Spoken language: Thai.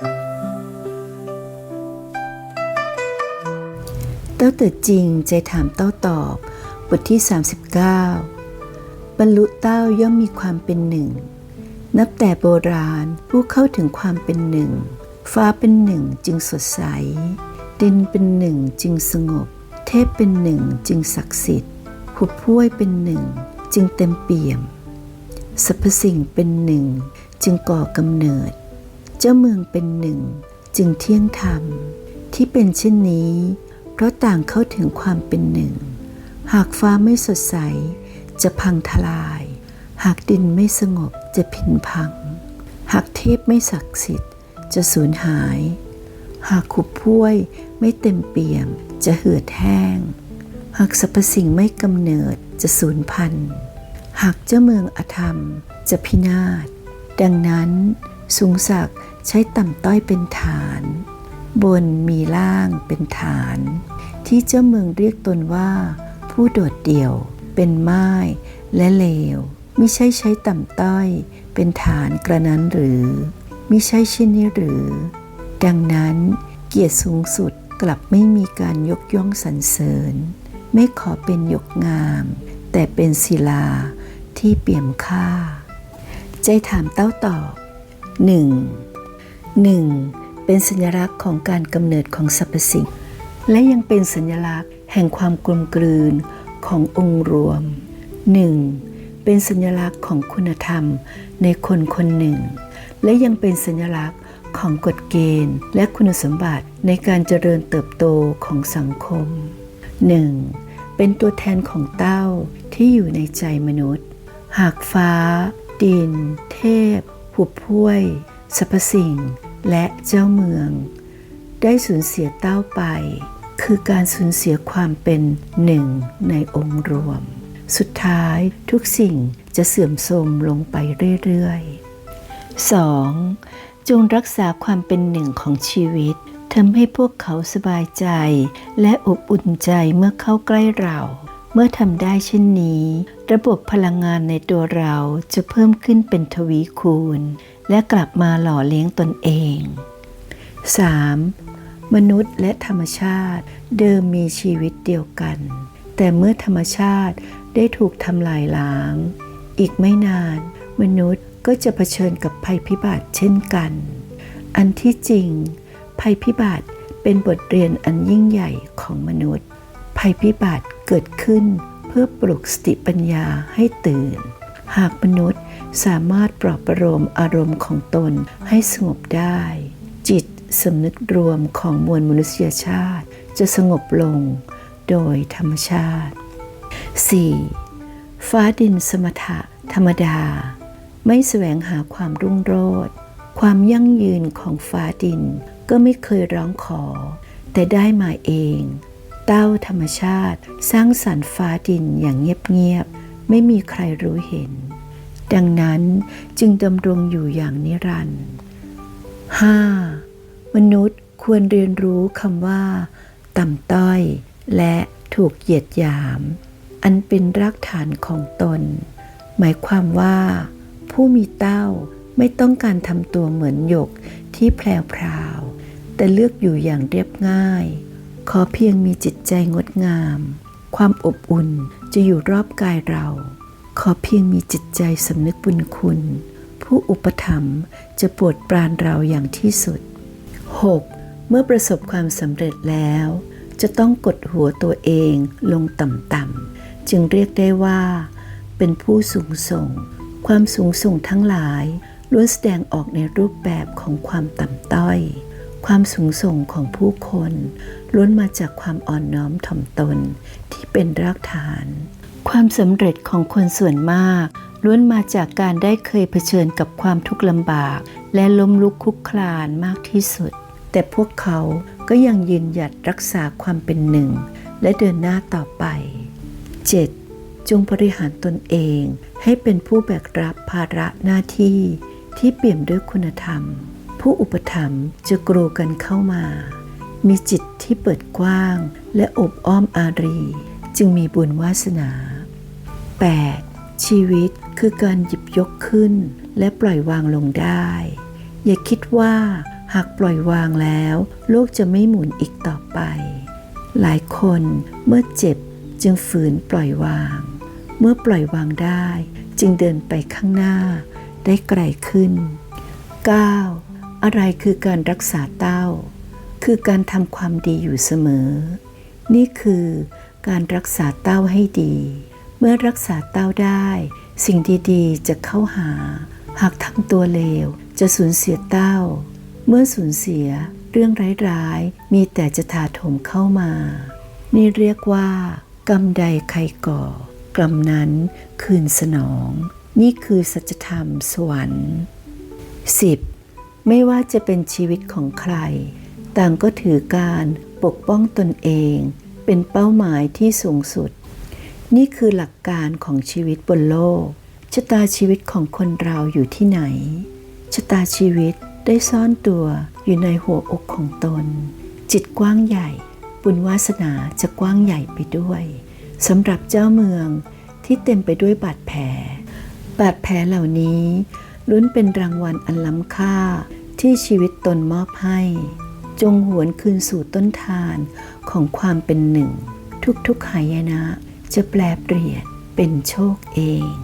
เต้าเติดจริงใจถามเต้าตอบบทที่ 39 บรรลุเต้าย่อมมีความเป็นหนึ่ง นับแต่โบราณผู้เข้าถึงความเป็นหนึ่ง ฟ้าเป็นหนึ่งจึงสดใส ดินเป็นหนึ่งจึงสงบ เทพเป็นหนึ่งจึงศักดิ์สิทธิ์หุบพ้วยเป็นหนึ่งจึงเต็มเปี่ยมสรรพสิ่งเป็นหนึ่งจึงก่อกำเนิด เจ้าเมืองเป็นหนึ่ง จึงเที่ยงธรรม ที่เป็นเช่นนี้ เพราะต่างเข้าถึงความเป็นหนึ่ง หากฟ้าไม่สดใส จะพังทลาย หากดินไม่สงบจะพินพัง หากเทพไม่ศักดิ์สิทธิ์ จะสูญหาย หากขุบพ้วยไม่เต็มเปี่ยม จะเหือดแห้ง หากสรรพสิ่งไม่กำเนิดจะสูญพันธุ์หากเจ้าเมืองอธรรมจะพินาศ ดังนั้นสูงศักดิ์ ใช้ต่ำต้อยเป็นฐาน บนมีล่างเป็นฐาน ที่เจ้าเมืองเรียกตนว่า ผู้โดดเดี่ยว เป็นไม้และเลวมิใช่ใช้ต่ำต้อยเป็นฐานกระนั้นหรือมิใช่เช่นนี้หรือ ดังนั้นเกียรติสูงสุดกลับไม่มีการยกย่องสรรเสริญ ไม่ขอเป็นยกงาม แต่เป็นศิลาที่เปี่ยมค่า ใจถามเต้าตอบหนึ่ง หนึ่งเป็นสัญลักษณ์ของการกำเนิดของสรรพสิ่ง และยังเป็นสัญลักษณ์แห่งความกลมกลืนขององค์รวมหนึ่งเป็นสัญลักษณ์ของคุณธรรมในคนคนหนึ่ง และยังเป็นสัญลักษณ์ของกฎเกณฑ์ และคุณสมบัติในการเจริญเติบโตของสังคม 1. เป็นตัวแทนของเต้าที่อยู่ในใจมนุษย์ หากฟ้า ดิน เทพหุบพ้วยสรรพสิ่ง และเจ้าเมือง ได้สูญเสียเต้าไป คือการสูญเสียความเป็นหนึ่งในองค์รวม สุดท้ายทุกสิ่งจะเสื่อมโทรมลงไปเรื่อยๆ 2. จงรักษาความเป็นหนึ่งของชีวิตทำให้พวกเขาสบายใจ และอบอุ่นใจเมื่อเข้าใกล้เรา เมื่อทำได้เช่นนี้ ระบบพลังงานในตัวเราจะเพิ่มขึ้นเป็นทวีคูณ และกลับมาหล่อเลี้ยงตนเอง 3. มนุษย์และธรรมชาติเดิมมีชีวิตเดียวกัน แต่เมื่อธรรมชาติได้ถูกทำลายล้าง อีกไม่นาน มนุษย์ก็จะเผชิญกับภัยพิบัติเช่นกัน อันที่จริง ภัยพิบัติเป็นบทเรียนอันยิ่งใหญ่ของมนุษย์ ภัยพิบัติเกิดขึ้นเพื่อปลุกสติปัญญาให้ตื่น หากมนุษย์ สามารถปลอบประโลมอารมณ์ของตนให้สงบได้ จิตสำนึกรวมของมวลมนุษยชาติ จะสงบลงโดยธรรมชาติ 4. ฟ้าดินสมถะธรรมดา ไม่แสวงหาความรุ่งโรจน์ความยั่งยืนของฟ้าดินก็ไม่เคยร้องขอ แต่ได้มาเอง เต้าธรรมชาติ สร้างสรรค์ฟ้าดินอย่างเงียบๆไม่มีใครรู้เห็น ดังนั้นจึงดำรงอยู่อย่างนิรันดร์ 5. มนุษย์ควรเรียนรู้คำว่า ต่ำต้อย และถูกเหยียดหยาม อันเป็นรากฐานของตน หมายความว่า ผู้มีเต้าไม่ต้องการทำตัวเหมือนหยกที่แพรวพราแต่เลือกอยู่อย่างเรียบง่าย ขอเพียงมีจิตใจงดงาม ความอบอุ่นจะอยู่รอบกายเรา ขอเพียงมีจิตใจสำนึกบุญคุณ ผู้อุปถัมภ์จะโปรดปรานเราอย่างที่สุด 6. เมื่อประสบความสำเร็จแล้ว จะต้องกดหัวตัวเองลงต่ำๆจึงเรียกได้ว่า เป็นผู้สูงส่ง ความสูงส่งทั้งหลายล้วนแสดงออกในรูปแบบของความต่ำต้อย ความสูงส่งของผู้คนล้วนมาจากความอ่อนน้อมถ่อมตนที่เป็นรากฐาน ความสำเร็จของคนส่วนมาก ล้วนมาจากการได้เคยเผชิญกับความทุกข์ลำบาก และล้มลุกคลุกคลานมากที่สุด แต่พวกเขาก็ยังยืนหยัดรักษาความเป็นหนึ่ง และเดินหน้าต่อไป 7. จงบริหารตนเอง ให้เป็นผู้แบกรับภาระหน้าที่ที่เปี่ยมด้วยคุณธรรม ผู้อุปถัมภ์จะกรูกันเข้ามา มีจิตที่เปิดกว้าง และอบอ้อมอารี จึงมีบุญวาสนา 8. ชีวิตคือการหยิบยกขึ้น และปล่อยวางลงได้ อย่าคิดว่าหากปล่อยวางแล้ว โลกจะไม่หมุนอีกต่อไป หลายคนเมื่อเจ็บจึงฝืนปล่อยวาง เมื่อปล่อยวางได้ จึงเดินไปข้างหน้า ได้ไกลขึ้น 9. อะไรคือการรักษาเต้า คือการทำความดีอยู่เสมอ นี่คือการรักษาเต้าให้ดี เมื่อรักษาเต้าได้ สิ่งดีๆ จะเข้าหา หากทำตัวเลว จะสูญเสียเต้า เมื่อสูญเสียเรื่องร้ายๆ มีแต่จะถาโถมเข้ามา นี่เรียกว่า กรรมใดใครก่อ กรรมนั้นคืนสนอง นี่คือสัจธรรมสวรรค์ 10. ไม่ว่าจะเป็นชีวิตของใคร ต่างก็ถือการปกป้องตนเอง เป็นเป้าหมายที่สูงสุด นี่คือหลักการของชีวิตบนโลก ชะตาชีวิตของคนเราอยู่ที่ไหน ชะตาชีวิตได้ซ่อนตัวอยู่ในหัวอกของตน จิตกว้างใหญ่ บุญวาสนาจะกว้างใหญ่ไปด้วยสำหรับเจ้าเมืองที่เต็มไปด้วยบาดแผล บาดแผลเหล่านี้ล้วนเป็นรางวัลอันล้ำค่าที่ชีวิตตนมอบให้ จงหวนคืนสู่ต้นทานของความเป็นหนึ่ง ทุกๆหายนะ จะแปลเปลี่ยนเป็นโชคเอง